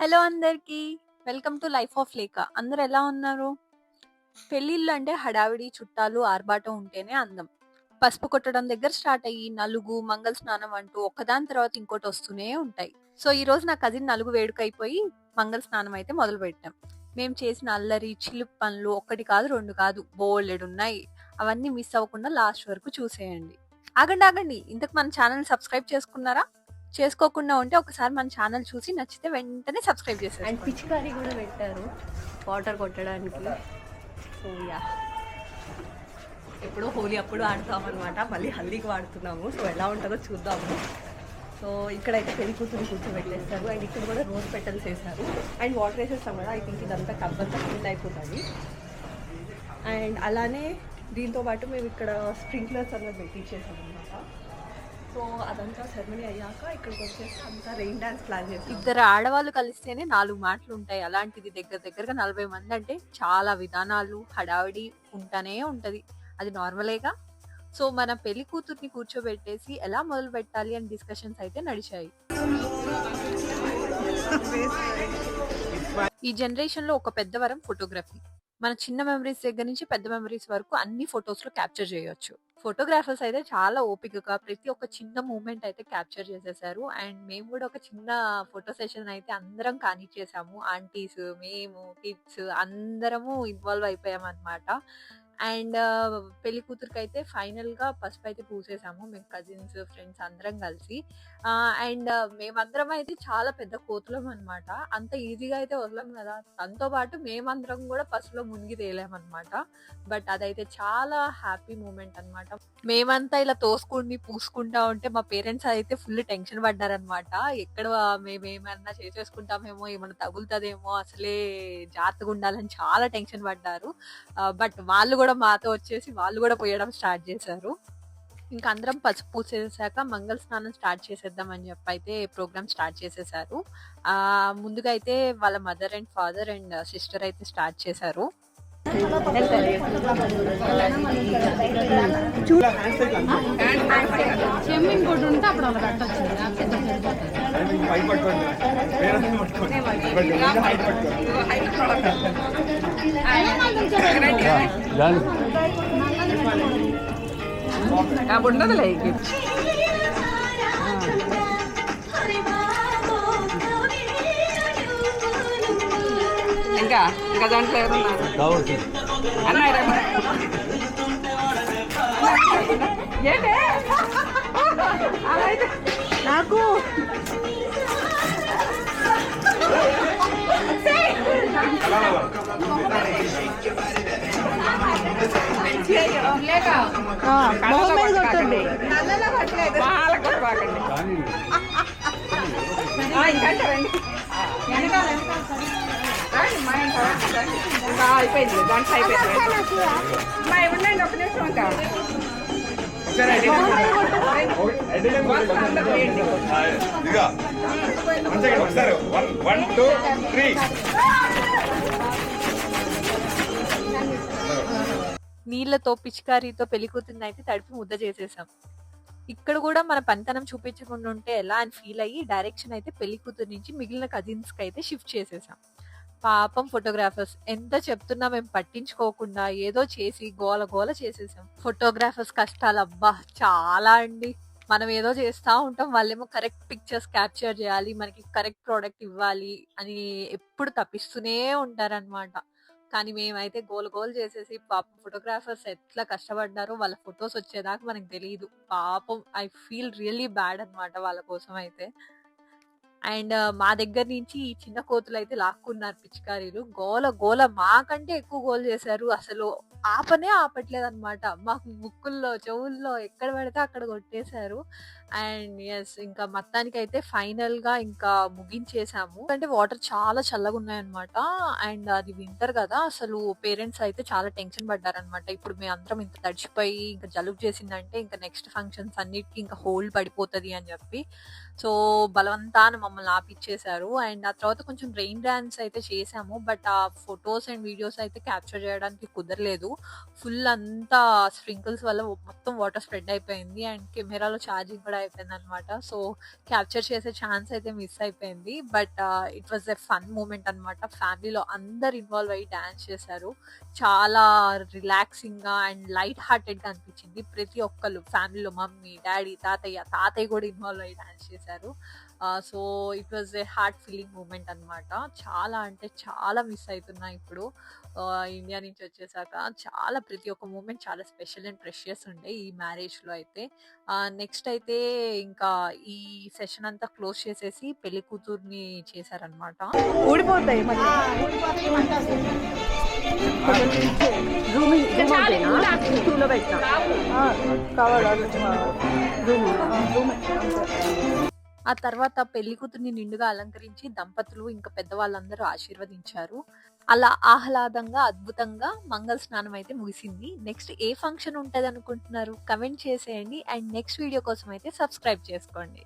Hello అందరికీ. Welcome to life of లేక అందరు ఎలా ఉన్నారు? పెళ్ళిళ్ళు అంటే హడావిడి చుట్టాలు ఆర్భాటం ఉంటేనే అందం. పసుపు కొట్టడం దగ్గర స్టార్ట్ అయ్యి నలుగు మంగళ స్నానం అంటూ ఒకదాని తర్వాత ఇంకోటి వస్తూనే ఉంటాయి. సో ఈ రోజు నా కజిన్ నలుగు వేడుక అయిపోయి మంగళ స్నానం అయితే మొదలు పెట్టాం. మేము చేసిన అల్లరి చిలుపు పనులు ఒక్కటి కాదు రెండు కాదు బోలెడు ఉన్నాయి. అవన్నీ మిస్ అవ్వకుండా లాస్ట్ వరకు చూసేయండి. ఆగండి ఆగండి. ఇంతకు మన ఛానల్ సబ్స్క్రైబ్ చేసుకున్నారా? చేసుకోకుండా ఉంటే ఒకసారి మన ఛానల్ చూసి నచ్చితే వెంటనే సబ్స్క్రైబ్ అండ్ చేసేయండి పిచికారీ కూడా పెట్టారు వాటర్ కొట్టడానికి. సో యా ఎప్పుడో హోలీ అప్పుడు ఆడతామన్నమాట. అనమాట మళ్ళీ హల్దీకి వాడుతున్నాము. సో ఎలా ఉంటుందో చూద్దాము. సో ఇక్కడైతే పెళ్ళి కూతురు కూర్చోబెట్టేస్తారు అండ్ ఇక్కడ కూడా రోజ్ పెటల్స్ వేసారు అండ్ వాటర్ వేసేస్తాం కదా ఐ థింక్ ఇదంతా కబ్బంతా ఫుల్ అయిపోతుంది. అండ్ అలానే దీంతో పాటు మేము ఇక్కడ స్ప్రింక్లర్స్ అన్నది పెట్టించేసాం అనమాట అదంతా సెరమనీ అయ్యాక ఇక్కడికి వచ్చేసి అంతా రెయిన్ డాన్స్ ప్లాన్ చేసాం ఇద్దరు ఆడవాళ్ళు కలిస్తేనే నాలుగు మాటలు ఉంటాయి. అలాంటిది దగ్గర దగ్గరగా నలభై మంది అంటే చాలా విధానాలు హడావిడి ఉంటానే ఉంటది. అది నార్మలేగా సో మన పెళ్ళి కూతుర్ని కూర్చోబెట్టేసి ఎలా మొదలు పెట్టాలి అని డిస్కషన్స్ అయితే నడిచాయి. ఈ జనరేషన్లో ఒక పెద్ద వరం ఫోటోగ్రఫీ మన చిన్న మెమరీస్ దగ్గర నుంచి పెద్ద మెమరీస్ వరకు అన్ని ఫొటోస్లో క్యాప్చర్ చేయొచ్చు. ఫోటోగ్రాఫర్స్ అయితే చాలా ఓపికగా ప్రతి ఒక్క చిన్న మూమెంట్ అయితే క్యాప్చర్ చేసేసారు. అండ్ మేము కూడా ఒక చిన్న ఫోటో సెషన్ అయితే అందరం కానిచ్చేసాము. ఆంటీస్ మేము కిడ్స్ అందరము ఇన్వాల్వ్ అయిపోయాం అనమాట అండ్ పెళ్ళి కూతురికి అయితే ఫైనల్గా పసుపు అయితే పూసేసాము. మేము కజిన్స్ ఫ్రెండ్స్ అందరం కలిసి. అండ్ మేమందరం అయితే చాలా పెద్ద కోతులం అనమాట అంత ఈజీగా అయితే వదలం కదా. దాంతో పాటు మేమందరం కూడా పసుపులో మునిగి తేలేమన్నమాట. బట్ అదైతే చాలా హ్యాపీ మూమెంట్ అన్నమాట. మేమంతా ఇలా తోసుకుని పూసుకుంటా ఉంటే మా పేరెంట్స్ అయితే ఫుల్ టెన్షన్ పడ్డారనమాట ఎక్కడ మేమేమన్నా చేసేసుకుంటామేమో ఏమన్నా తగులుతుందేమో అసలే జాగ్రత్తగా ఉండాలని చాలా టెన్షన్ పడ్డారు. బట్ వాళ్ళు కూడా మాతో వచ్చేసి వాళ్ళు కూడా పోయడం స్టార్ట్ చేశారు. ఇంకా అందరం పసుపు పూసేసాక మంగళ స్నానం స్టార్ట్ చేసేద్దాం అని చెప్పి అయితే ప్రోగ్రామ్ స్టార్ట్ చేసేసారు. ఆ ముందుగా అయితే వాళ్ళ mother and father and sister అయితే స్టార్ట్ చేశారు. చెమ్మింగ్ కూడా ఉంటే అప్పుడు అలా కట్టొచ్చు పెద్ద సరిపోతుంది ఇంకా ఇంకా దాంట్లో ఎవరున్నారు అన్నాయి ఏంటే అలా అయితే నాకు. వాళ్ళకి కొట్టుకోకండి ఇంకా రండి. రండి, మా ఇంట్లో రండి. ఇంకా అయిపోయింది దాంట్లో అయిపోయింది. ఉండండి ఒక నిమిషం ఇంకా. ఇదిగా ఒకసారి వన్ వన్ టూ త్రీ నీళ్ళతో పిచికారీతో పెళ్ళి కూతురిని అయితే తడిపి ముద్ద చేసేసాం. ఇక్కడ కూడా మన పనితనం చూపించకుండా ఉంటే ఎలా అని ఫీల్ అయ్యి డైరెక్షన్ అయితే పెళ్ళి కూతురు నుంచి మిగిలిన కజిన్స్కి అయితే షిఫ్ట్ చేసేసాం. పాపం ఫోటోగ్రాఫర్స్. ఎంత చెప్తున్నా మేము పట్టించుకోకుండా ఏదో చేసి గోల గోల చేసేసాం. ఫోటోగ్రాఫర్స్ కష్టాలు అబ్బా చాలా అండి. మనం ఏదో చేస్తూ ఉంటాం వాళ్ళేమో కరెక్ట్ పిక్చర్స్ క్యాప్చర్ చేయాలి మనకి కరెక్ట్ ప్రోడక్ట్ ఇవ్వాలి అని ఎప్పుడు తప్పిస్తూనే ఉంటారన్నమాట. కానీ మేమైతే గోల్ గోల్ చేసేసి పాపం ఫోటోగ్రాఫర్స్ ఎట్లా కష్టపడ్డారో వాళ్ళ ఫొటోస్ వచ్చేదాకా మనకు తెలియదు పాపం ఐ ఫీల్ రియల్లీ బ్యాడ్ అన్నమాట వాళ్ళ కోసం అయితే. అండ్ మా దగ్గర నుంచి ఈ చిన్న కోతులు అయితే లాక్కున్నారు పిచికారీలు. గోల గోల మాకంటే ఎక్కువ గోల్ చేశారు. అసలు ఆపనే ఆపట్లేదు అనమాట మాకు ముక్కుల్లో చెవుల్లో ఎక్కడ పడితే అక్కడ కొట్టేశారు. అండ్ ఎస్ ఇంకా మొత్తానికి అయితే ఫైనల్గా ఇంకా ముగించేసాము. అంటే వాటర్ చాలా చల్లగా ఉన్నాయన్నమాట అండ్ అది వింటర్ కదా అసలు పేరెంట్స్ అయితే చాలా టెన్షన్ పడ్డారనమాట ఇప్పుడు మేము అందరం ఇంత తడిచిపోయి ఇంకా జలుబు చేసిందంటే ఇంకా నెక్స్ట్ ఫంక్షన్స్ అన్నిటికీ ఇంకా హోల్డ్ పడిపోతది అని చెప్పి సో బలవంతాన మమ్మల్ని ఆపిచ్చేశారు అండ్ ఆ తర్వాత కొంచెం రెయిన్ డాన్స్ అయితే చేసాము. బట్ ఆ ఫొటోస్ అండ్ వీడియోస్ అయితే క్యాప్చర్ చేయడానికి కుదరలేదు. ఫుల్ అంతా స్ప్రింకిల్స్ వల్ల మొత్తం వాటర్ స్ప్రెడ్ అయిపోయింది. అండ్ కెమెరాలో ఛార్జింగ్ కూడా అయిపోయింది uh, అనమాట సో క్యాప్చర్ చేసే ఛాన్స్ అయితే మిస్ అయిపోయింది. But it was a fun moment అనమాట. ఫ్యామిలీలో అందరు ఇన్వాల్వ్ అయ్యి డాన్స్ చేశారు. చాలా రిలాక్సింగ్గా అండ్ లైట్ హార్టెడ్గా అనిపించింది. ప్రతి ఒక్కళ్ళు ఫ్యామిలీలో మమ్మీ డాడీ తాతయ్య తాతయ్య కూడా ఇన్వాల్వ్ అయ్యి డాన్స్ చేశారు. So it was a heart feeling moment అన్నమాట చాలా అంటే చాలా మిస్ అవుతున్నా ఇప్పుడు. Uh, ఇండియా నుంచి వచ్చేసాక చాలా ప్రతి ఒక్క మూమెంట్ చాలా స్పెషల్ అండ్ ప్రెషియస్ ఉండే ఈ మ్యారేజ్లో అయితే uh, నెక్స్ట్ అయితే ఇంకా ఈ సెషన్ అంతా క్లోజ్ చేసేసి పెళ్ళి కూతుర్ని చేశారనమాట ఊడిపోతాయి ఆ తర్వాత పెళ్ళి కూతుర్ని నిండుగా అలంకరించి దంపతులు ఇంకా పెద్దవాళ్ళందరూ ఆశీర్వదించారు. అలా ఆహ్లాదంగా అద్భుతంగా మంగళ స్నానం అయితే ముగిసింది. నెక్స్ట్ ఏ ఫంక్షన్ ఉంటుంది అనుకుంటున్నారు కమెంట్ చేసేయండి. అండ్ నెక్స్ట్ వీడియో కోసం అయితే సబ్స్క్రైబ్ చేసుకోండి.